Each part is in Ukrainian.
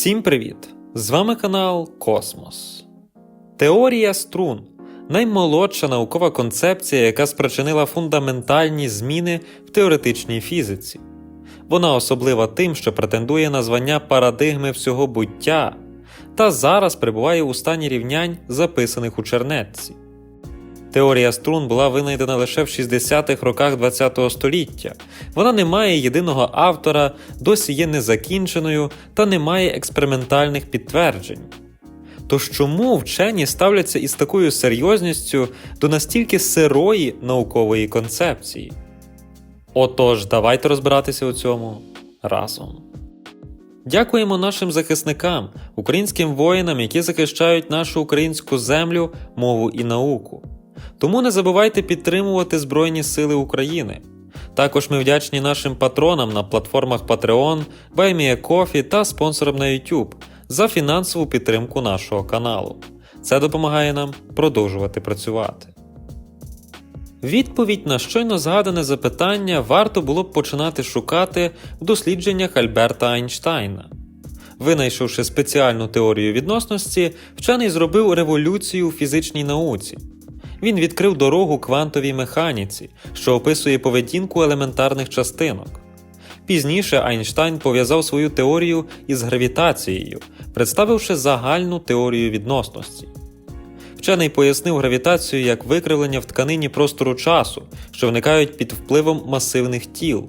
Всім привіт! З вами канал Космос. Теорія струн наймолодша наукова концепція, яка спричинила фундаментальні зміни в теоретичній фізиці. Вона особлива тим, що претендує на звання парадигми всього буття та зараз перебуває у стані рівнянь, записаних у чернетці. Теорія струн була винайдена лише в 60-х роках ХХ століття. Вона не має єдиного автора, досі є незакінченою та не має експериментальних підтверджень. Тож чому вчені ставляться із такою серйозністю до настільки сирої наукової концепції? Отож, давайте розбиратися у цьому разом. Дякуємо нашим захисникам, українським воїнам, які захищають нашу українську землю, мову і науку. Тому не забувайте підтримувати Збройні Сили України. Також ми вдячні нашим патронам на платформах Patreon, BuyMeACoffee та спонсорам на YouTube за фінансову підтримку нашого каналу. Це допомагає нам продовжувати працювати. Відповідь на щойно згадане запитання варто було б починати шукати в дослідженнях Альберта Айнштайна. Винайшовши спеціальну теорію відносності, вчений зробив революцію у фізичній науці. Він відкрив дорогу квантовій механіці, що описує поведінку елементарних частинок. Пізніше Айнштайн пов'язав свою теорію із гравітацією, представивши загальну теорію відносності. Вчений пояснив гравітацію як викривлення в тканині простору часу, що виникають під впливом масивних тіл.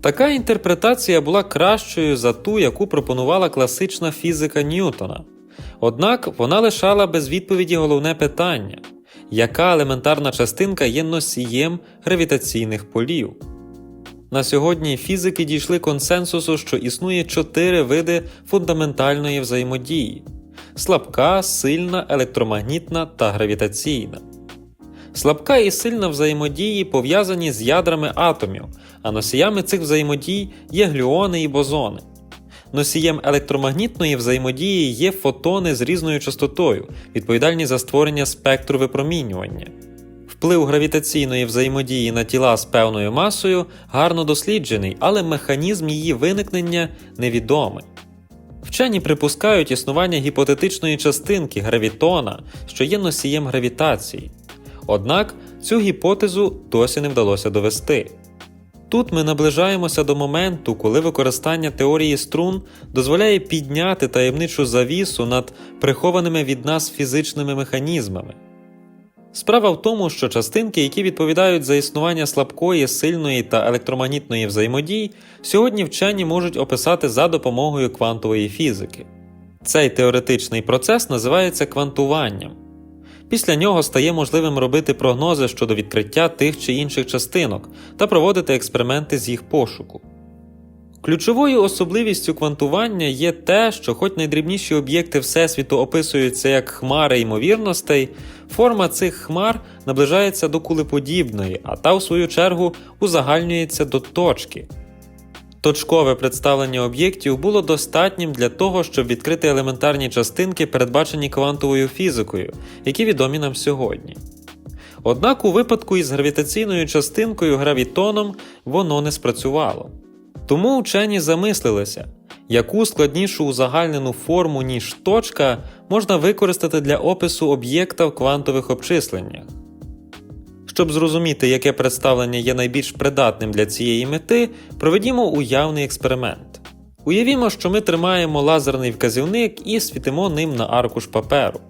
Така інтерпретація була кращою за ту, яку пропонувала класична фізика Ньютона. Однак вона лишала без відповіді головне питання яка елементарна частинка є носієм гравітаційних полів. На сьогодні фізики дійшли консенсусу, що існує чотири види фундаментальної взаємодії: слабка, сильна, електромагнітна та гравітаційна. Слабка і сильна взаємодії пов'язані з ядрами атомів, а носіями цих взаємодій є глюони і бозони. Носієм електромагнітної взаємодії є фотони з різною частотою, відповідальні за створення спектру випромінювання. Вплив гравітаційної взаємодії на тіла з певною масою гарно досліджений, але механізм її виникнення невідомий. Вчені припускають існування гіпотетичної частинки гравітона, що є носієм гравітації. Однак цю гіпотезу досі не вдалося довести. Тут ми наближаємося до моменту, коли використання теорії струн дозволяє підняти таємничу завісу над прихованими від нас фізичними механізмами. Справа в тому, що частинки, які відповідають за існування слабкої, сильної та електромагнітної взаємодій, сьогодні вчені можуть описати за допомогою квантової фізики. Цей теоретичний процес називається квантуванням. Після нього стає можливим робити прогнози щодо відкриття тих чи інших частинок та проводити експерименти з їх пошуку. Ключовою особливістю квантування є те, що, хоч найдрібніші об'єкти Всесвіту описуються як хмари ймовірностей, форма цих хмар наближається до кулеподібної, а та, в свою чергу, узагальнюється до точки. Точкове представлення об'єктів було достатнім для того, щоб відкрити елементарні частинки, передбачені квантовою фізикою, які відомі нам сьогодні. Однак у випадку із гравітаційною частинкою гравітоном воно не спрацювало. Тому вчені замислилися, яку складнішу узагальнену форму, ніж точка, можна використати для опису об'єкта в квантових обчисленнях. Щоб зрозуміти, яке представлення є найбільш придатним для цієї мети, проведімо уявний експеримент. Уявімо, що ми тримаємо лазерний вказівник і світимо ним на аркуш паперу.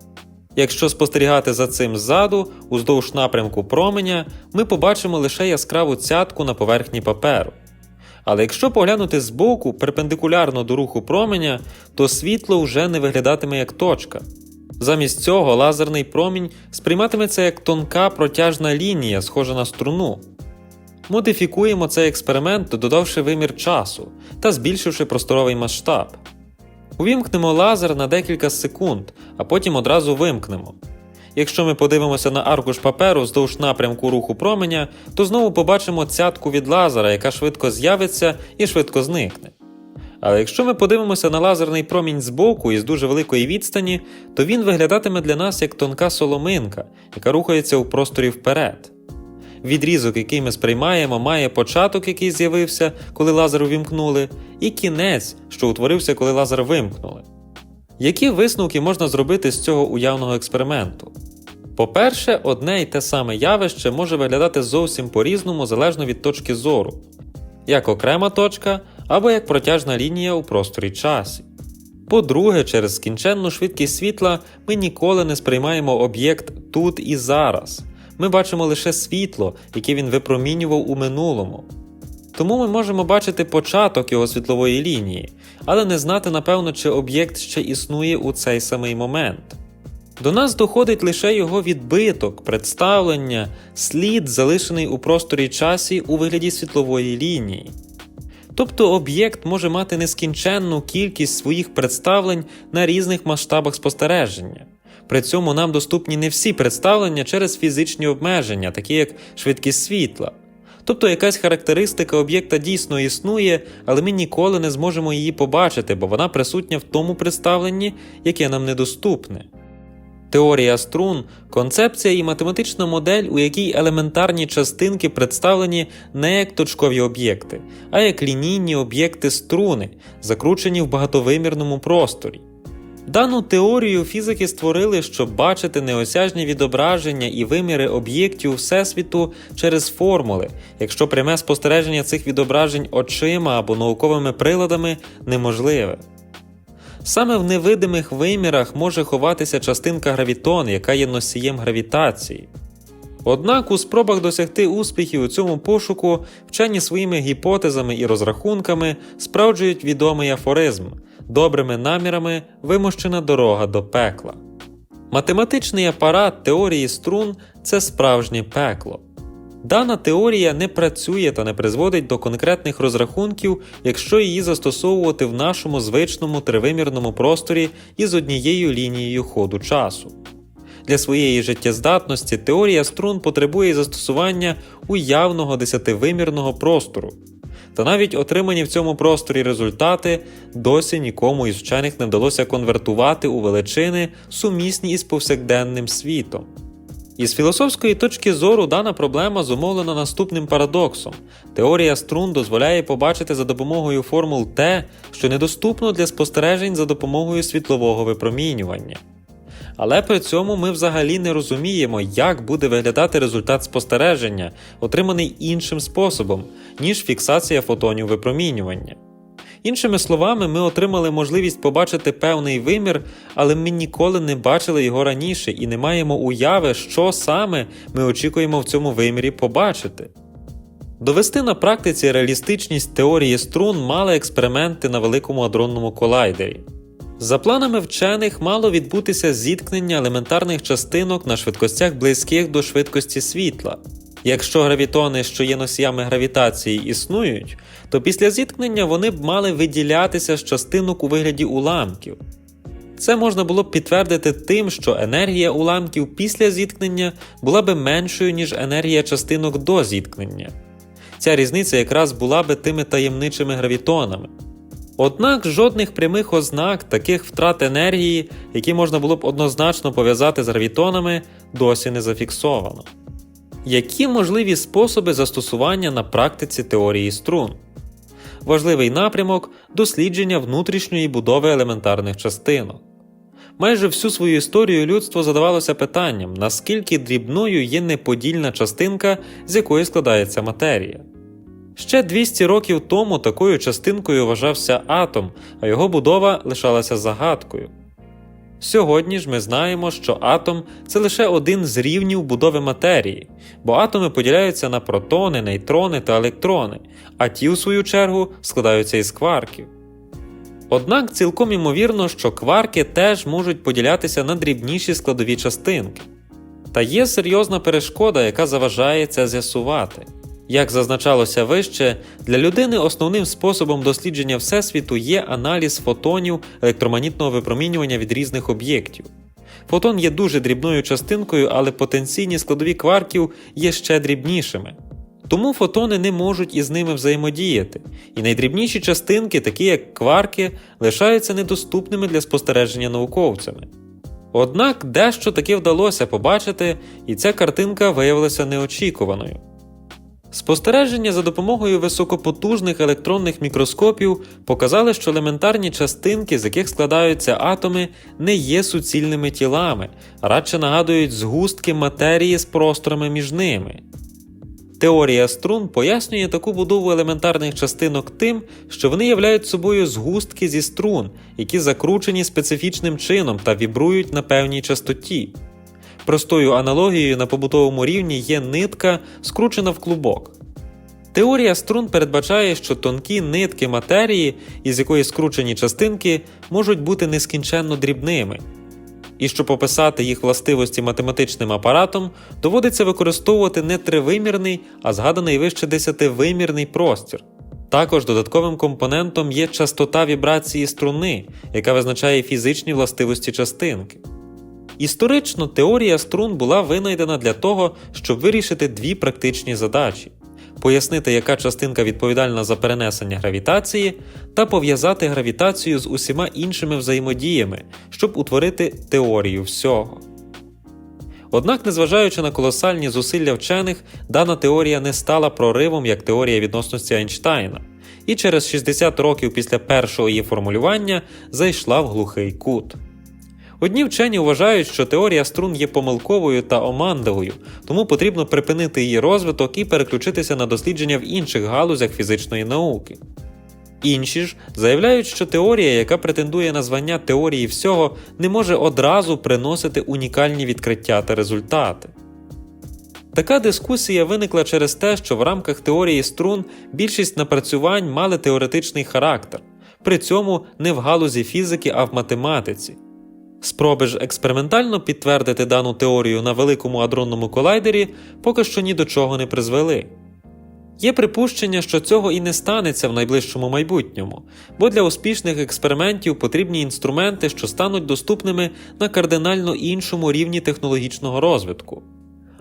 Якщо спостерігати за цим ззаду, уздовж напрямку променя, ми побачимо лише яскраву цятку на поверхні паперу. Але якщо поглянути збоку перпендикулярно до руху променя, то світло вже не виглядатиме як точка. Замість цього лазерний промінь сприйматиметься як тонка протяжна лінія, схожа на струну. Модифікуємо цей експеримент, додавши вимір часу та збільшивши просторовий масштаб. Увімкнемо лазер на декілька секунд, а потім одразу вимкнемо. Якщо ми подивимося на аркуш паперу вздовж напрямку руху променя, то знову побачимо цятку від лазера, яка швидко з'явиться і швидко зникне. Але якщо ми подивимося на лазерний промінь збоку і з дуже великої відстані, то він виглядатиме для нас як тонка соломинка, яка рухається у просторі вперед. Відрізок, який ми сприймаємо, має початок, який з'явився, коли лазер увімкнули, і кінець, що утворився, коли лазер вимкнули. Які висновки можна зробити з цього уявного експерименту? По-перше, одне і те саме явище може виглядати зовсім по-різному залежно від точки зору, як окрема точка або як протяжна лінія у просторі часі. По-друге, через скінченну швидкість світла ми ніколи не сприймаємо об'єкт тут і зараз. Ми бачимо лише світло, яке він випромінював у минулому. Тому ми можемо бачити початок його світлової лінії, але не знати, напевно, чи об'єкт ще існує у цей самий момент. До нас доходить лише його відбиток, представлення, слід, залишений у просторі часі у вигляді світлової лінії. Тобто об'єкт може мати нескінченну кількість своїх представлень на різних масштабах спостереження. При цьому нам доступні не всі представлення через фізичні обмеження, такі як швидкість світла. Тобто якась характеристика об'єкта дійсно існує, але ми ніколи не зможемо її побачити, бо вона присутня в тому представленні, яке нам недоступне. Теорія струн концепція і математична модель, у якій елементарні частинки представлені не як точкові об'єкти, а як лінійні об'єкти струни, закручені в багатовимірному просторі. Дану теорію фізики створили, щоб бачити неосяжні відображення і виміри об'єктів Всесвіту через формули, якщо пряме спостереження цих відображень очима або науковими приладами неможливе. Саме в невидимих вимірах може ховатися частинка гравітон, яка є носієм гравітації. Однак у спробах досягти успіхів у цьому пошуку вчені своїми гіпотезами і розрахунками справджують відомий афоризм добрими намірами вимощена дорога до пекла. Математичний апарат теорії струн це справжнє пекло. Дана теорія не працює та не призводить до конкретних розрахунків, якщо її застосовувати в нашому звичному тривимірному просторі із однією лінією ходу часу. Для своєї життєздатності теорія струн потребує застосування уявного десятивимірного простору. Та навіть отримані в цьому просторі результати досі нікому із вчених не вдалося конвертувати у величини, сумісні із повсякденним світом. Із філософської точки зору дана проблема зумовлена наступним парадоксом: теорія струн дозволяє побачити за допомогою формул те, що недоступно для спостережень за допомогою світлового випромінювання. Але при цьому ми взагалі не розуміємо, як буде виглядати результат спостереження, отриманий іншим способом, ніж фіксація фотонів випромінювання. Іншими словами, ми отримали можливість побачити певний вимір, але ми ніколи не бачили його раніше і не маємо уяви, що саме ми очікуємо в цьому вимірі побачити. Довести на практиці реалістичність теорії струн мали експерименти на великому адронному колайдері. За планами вчених мало відбутися зіткнення елементарних частинок на швидкостях близьких до швидкості світла. Якщо гравітони, що є носіями гравітації, існують, то після зіткнення вони б мали виділятися з частинок у вигляді уламків. Це можна було б підтвердити тим, що енергія уламків після зіткнення була би меншою, ніж енергія частинок до зіткнення. Ця різниця якраз була би тими таємничими гравітонами. Однак жодних прямих ознак таких втрат енергії, які можна було б однозначно пов'язати з гравітонами, досі не зафіксовано. Які можливі способи застосування на практиці теорії струн? Важливий напрямок дослідження внутрішньої будови елементарних частинок. Майже всю свою історію людство задавалося питанням, наскільки дрібною є неподільна частинка, з якої складається матерія. Ще 200 років тому такою частинкою вважався атом, а його будова лишалася загадкою. Сьогодні ж ми знаємо, що атом це лише один з рівнів будови матерії, бо атоми поділяються на протони, нейтрони та електрони, а ті, у свою чергу, складаються із кварків. Однак цілком імовірно, що кварки теж можуть поділятися на дрібніші складові частинки. Та є серйозна перешкода, яка заважає це з'ясувати. Як зазначалося вище, для людини основним способом дослідження Всесвіту є аналіз фотонів електромагнітного випромінювання від різних об'єктів. Фотон є дуже дрібною частинкою, але потенційні складові кварків є ще дрібнішими. Тому фотони не можуть із ними взаємодіяти, і найдрібніші частинки, такі як кварки, лишаються недоступними для спостереження науковцями. Однак дещо таки вдалося побачити, і ця картинка виявилася неочікуваною. Спостереження за допомогою високопотужних електронних мікроскопів показали, що елементарні частинки, з яких складаються атоми, не є суцільними тілами, радше нагадують згустки матерії з просторами між ними. Теорія струн пояснює таку будову елементарних частинок тим, що вони являють собою згустки зі струн, які закручені специфічним чином та вібрують на певній частоті. Простою аналогією на побутовому рівні є нитка, скручена в клубок. Теорія струн передбачає, що тонкі нитки матерії, із якої скручені частинки, можуть бути нескінченно дрібними. І щоб описати їх властивості математичним апаратом, доводиться використовувати не тривимірний, а згаданий вище десятивимірний простір. Також додатковим компонентом є частота вібрації струни, яка визначає фізичні властивості частинки. Історично теорія струн була винайдена для того, щоб вирішити дві практичні задачі: пояснити, яка частинка відповідальна за перенесення гравітації, та пов'язати гравітацію з усіма іншими взаємодіями, щоб утворити теорію всього. Однак, незважаючи на колосальні зусилля вчених, дана теорія не стала проривом як теорія відносності Айнштайна, і через 60 років після першого її формулювання зайшла в глухий кут. Одні вчені вважають, що теорія струн є помилковою та оманливою, тому потрібно припинити її розвиток і переключитися на дослідження в інших галузях фізичної науки. Інші ж заявляють, що теорія, яка претендує на звання теорії всього, не може одразу приносити унікальні відкриття та результати. Така дискусія виникла через те, що в рамках теорії струн більшість напрацювань мали теоретичний характер, при цьому не в галузі фізики, а в математиці. Спроби ж експериментально підтвердити дану теорію на великому адронному колайдері поки що ні до чого не призвели. Є припущення, що цього і не станеться в найближчому майбутньому, бо для успішних експериментів потрібні інструменти, що стануть доступними на кардинально іншому рівні технологічного розвитку.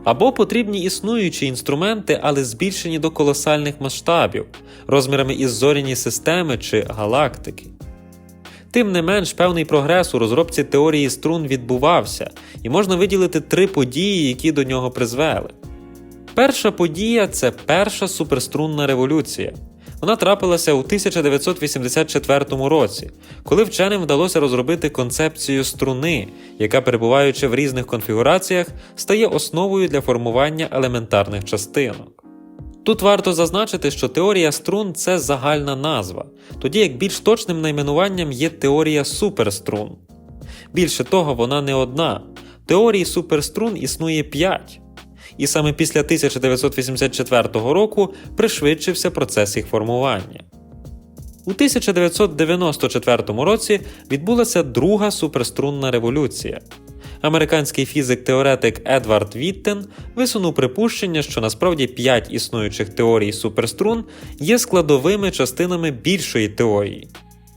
Або потрібні існуючі інструменти, але збільшені до колосальних масштабів, розмірами із зоряні системи чи галактики. Тим не менш, певний прогрес у розробці теорії струн відбувався, і можна виділити три події, які до нього призвели. Перша подія це перша суперструнна революція. Вона трапилася у 1984 році, коли вченим вдалося розробити концепцію струни, яка, перебуваючи в різних конфігураціях, стає основою для формування елементарних частинок. Тут варто зазначити, що теорія струн це загальна назва, тоді як більш точним найменуванням є теорія суперструн. Більше того, вона не одна. Теорій суперструн існує 5. І саме після 1984 року пришвидшився процес їх формування. У 1994 році відбулася друга суперструнна революція. Американський фізик-теоретик Едвард Віттен висунув припущення, що насправді 5 існуючих теорій суперструн є складовими частинами більшої теорії.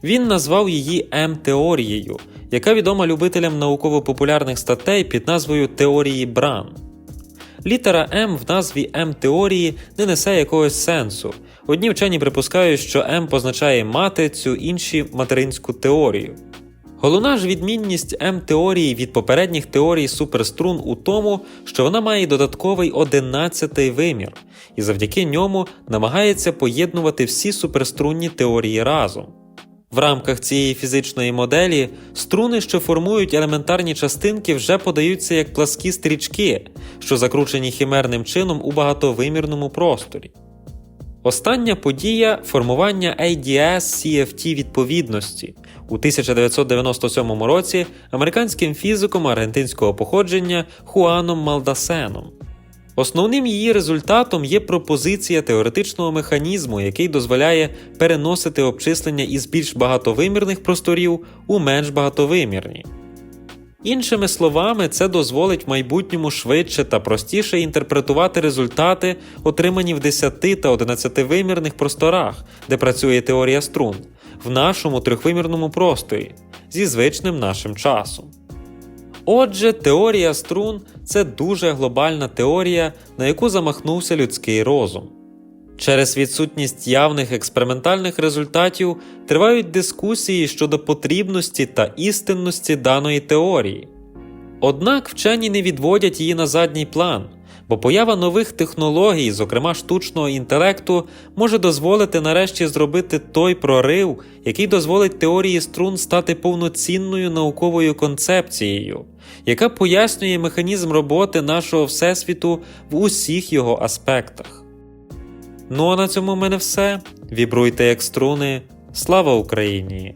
Він назвав її М-теорією, яка відома любителям науково-популярних статей під назвою теорії Бран. Літера М в назві М-теорії не несе якогось сенсу. Одні вчені припускають, що М позначає матицю, інші материнську теорію. Головна ж відмінність М-теорії від попередніх теорій суперструн у тому, що вона має додатковий одинадцятий вимір, і завдяки ньому намагається поєднувати всі суперструнні теорії разом. В рамках цієї фізичної моделі струни, що формують елементарні частинки, вже подаються як пласкі стрічки, що закручені химерним чином у багатовимірному просторі. Остання подія формування ADS CFT відповідності у 1997 році американським фізиком аргентинського походження Хуаном Малдасеном. Основним її результатом є пропозиція теоретичного механізму, який дозволяє переносити обчислення із більш багатовимірних просторів у менш багатовимірні. Іншими словами, це дозволить в майбутньому швидше та простіше інтерпретувати результати, отримані в 10 та 11-вимірних просторах, де працює теорія струн, в нашому трьохвимірному просторі зі звичним нашим часом. Отже, теорія струн це дуже глобальна теорія, на яку замахнувся людський розум. Через відсутність явних експериментальних результатів тривають дискусії щодо потрібності та істинності даної теорії. Однак вчені не відводять її на задній план, бо поява нових технологій, зокрема штучного інтелекту, може дозволити нарешті зробити той прорив, який дозволить теорії струн стати повноцінною науковою концепцією, яка пояснює механізм роботи нашого Всесвіту в усіх його аспектах. Ну а на цьому в мене все. Вібруйте як струни. Слава Україні!